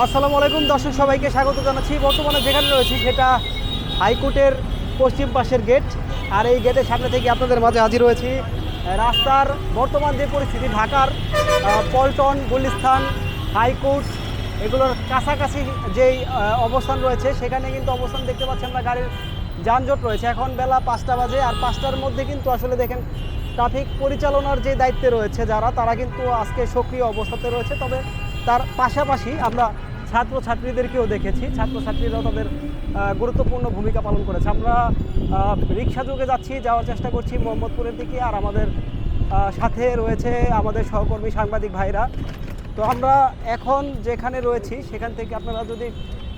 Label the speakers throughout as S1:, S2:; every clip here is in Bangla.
S1: আসসালামু আলাইকুম, দর্শক সবাইকে স্বাগত জানাচ্ছি। বর্তমানে যেখানে রয়েছি সেটা হাইকোর্টের পশ্চিম পাশের গেট। আর এই গেটের সামনে থেকে আপনাদের মাঝে হাজির হয়েছি রাস্তার বর্তমান যে পরিস্থিতি, ঢাকার পল্টন গুলিস্থান হাইকোর্ট, এগুলোর কাছাকাছি যেই অবস্থান রয়েছে, সেখানে কিন্তু অবস্থান দেখতে পাচ্ছি আমরা, গাড়ির যানজট রয়েছে। এখন বেলা পাঁচটা বাজে, আর পাঁচটার মধ্যে কিন্তু আসলে দেখেন, ট্রাফিক পরিচালনার যে দায়িত্বে রয়েছে যারা, তারা কিন্তু আজকে সক্রিয় অবস্থাতে রয়েছে। তবে তার পাশাপাশি আমরা ছাত্রছাত্রীদেরকেও দেখেছি। ছাত্রছাত্রীরাও তাদের গুরুত্বপূর্ণ ভূমিকা পালন করেছে। আমরা রিক্সা যোগে যাচ্ছি, যাওয়ার চেষ্টা করছি মোহাম্মদপুরের দিকে আর আমাদের সাথে রয়েছে আমাদের সহকর্মী সাংবাদিক ভাইরা। তো আমরা এখন যেখানে রয়েছি, সেখান থেকে আপনারা যদি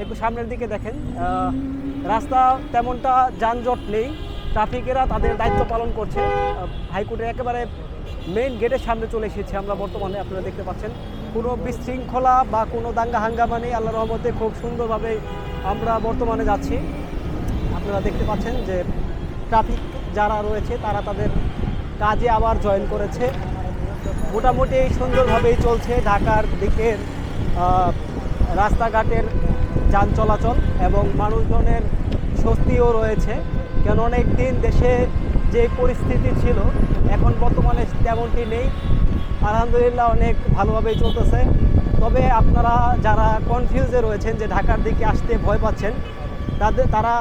S1: একটু সামনের দিকে দেখেন রাস্তা তেমনটা যানজট নেই। ট্রাফিকেরা তাদের দায়িত্ব পালন করছে। হাইকোর্টের একেবারে মেইন গেটের সামনে চলে এসেছি আমরা বর্তমানে, আপনারা দেখতে পাচ্ছেন। কোনো বিশৃঙ্খলা বা কোনো দাঙ্গা হাঙ্গামা নেই আল্লাহ রহমতে খুব সুন্দরভাবে আমরা বর্তমানে যাচ্ছি। আপনারা দেখতে পাচ্ছেন যে ট্রাফিক যারা রয়েছে, তারা তাদের কাজে আবার জয়েন করেছে। মোটামুটি সুন্দরভাবেই চলছে ঢাকার দিকের রাস্তাঘাটের যান চলাচল এবং মানুষজনের স্বস্তিও রয়েছে। কেন অনেক দিন দেশে যে পরিস্থিতি ছিল, এখন বর্তমানে তেমনটি নেই। আলহামদুলিল্লাহ অনেক ভালোভাবেই চলতেছে। তবে আপনারা যারা কনফিউজে রয়েছেন যে ঢাকার দিকে আসতে ভয় পাচ্ছেন, তাদের তারা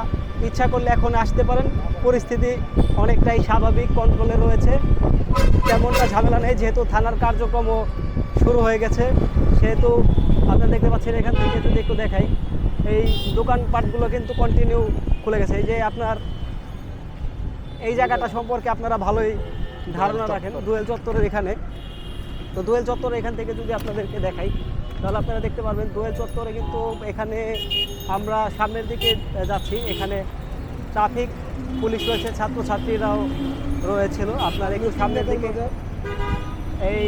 S1: ইচ্ছা করলে এখন আসতে পারেন। পরিস্থিতি অনেকটাই স্বাভাবিক কন্ট্রোলে রয়েছে। তেমনটা ঝামেলা নেই, যেহেতু থানার কার্যক্রমও শুরু হয়ে গেছে। সেহেতু আপনারা দেখতে পাচ্ছেন এখান থেকে যদি একটু দেখাই, এই দোকানপাটগুলো কিন্তু কন্টিনিউ খুলে গেছে। এই যে আপনার এই জায়গাটা সম্পর্কে আপনারা ভালোই ধারণা রাখেন। দোয়েল চত্বরের এখানে। তো দোয়েল চত্বরে এখান থেকে যদি আপনাদেরকে দেখাই তাহলে আপনারা দেখতে পারবেন দোয়েল চত্বরে কিন্তু এখানে আমরা সামনের দিকে যাচ্ছি। এখানে ট্রাফিক পুলিশ রয়েছে ছাত্রছাত্রীরাও রয়েছিল। আপনার একটু সামনের দিকে এই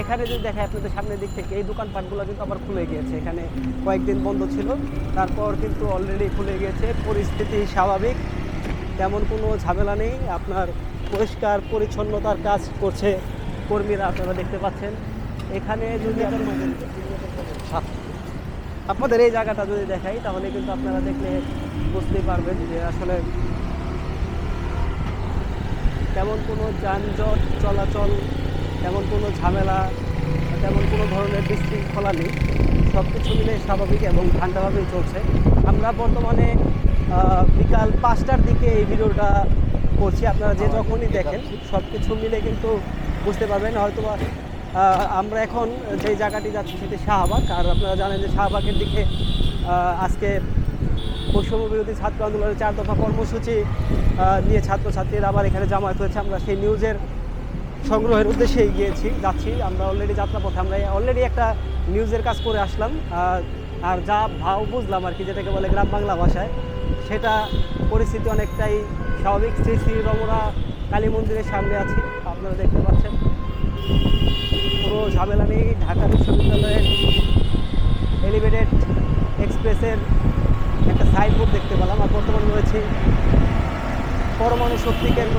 S1: এখানে যদি দেখায় আপনাদের সামনের দিক থেকে এই দোকানপাটগুলো কিন্তু আবার খুলে গিয়েছে। এখানে কয়েকদিন বন্ধ ছিল। তারপর কিন্তু অলরেডি খুলে গিয়েছে। পরিস্থিতি স্বাভাবিক। তেমন কোনো ঝামেলা নেই। আপনার পরিষ্কার পরিচ্ছন্নতার কাজ করছে কর্মীরা, আপনারা দেখতে পাচ্ছেন। এখানে যদি আপনাদের এই জায়গাটা যদি দেখাই, তাহলে কিন্তু আপনারা দেখলে বুঝতেই পারবেন যে আসলে তেমন কোনো যানজট চলাচল, তেমন কোনো ঝামেলা, তেমন কোনো ধরনের বিশৃঙ্খলা নেই। সব কিছু মিলে স্বাভাবিক এবং ঠান্ডাভাবেই চলছে। আমরা বর্তমানে বিকাল পাঁচটার দিকে এই ভিডিওটা করছি। আপনারা যে যখনই দেখেন সব কিছু মিলে কিন্তু বুঝতে পারবেন। হয়তো আমরা এখন যে জায়গাটি যাচ্ছি সেটি শাহবাগ। আর আপনারা জানেন যে শাহবাগের দিকে আজকে বৈষম্য বিরোধী ছাত্র আন্দোলনের চার দফা কর্মসূচি নিয়ে ছাত্রছাত্রীরা আবার এখানে জামায়াত হয়েছে। আমরা সেই নিউজের সংগ্রহের উদ্দেশ্যে গিয়েছি যাচ্ছি। আমরা অলরেডি যাত্রাপথে আমরা অলরেডি একটা নিউজের কাজ করে আসলাম। আর যা ভাও বুঝলাম আর কি যেটাকে বলে গ্রাম বাংলা ভাষায় সেটা পরিস্থিতি অনেকটাই স্বাভাবিক। শ্রী শ্রী রমরা কালী মন্দিরের সামনে আছি আপনারা দেখতে পাচ্ছেন। পুরো ঝামেলা নেই ঢাকা বিশ্ববিদ্যালয়ের এলিভেটেড এক্সপ্রেসের একটা সাইনবোর্ড দেখতে পেলাম। আর বর্তমানে রয়েছে পরমাণু শক্তি কেন্দ্র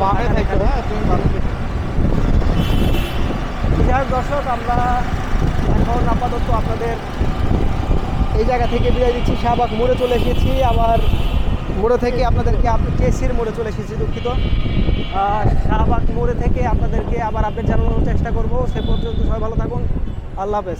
S1: যাই দর্শক, আমরা এখন আপাতত আপনাদের এই জায়গা থেকে বিদায় দিচ্ছি শাহবাগ মোড়ে চলে এসেছি। আবার মোড়ে থেকে আপনাদেরকে কেসির মোড়ে চলে এসেছি দুঃখিত। শাহবাগ মোড়ে থেকে আপনাদেরকে আবার আপডেট জানানোর চেষ্টা করব। সে পর্যন্ত সবাই ভালো থাকুন। আল্লাহ হাফেজ।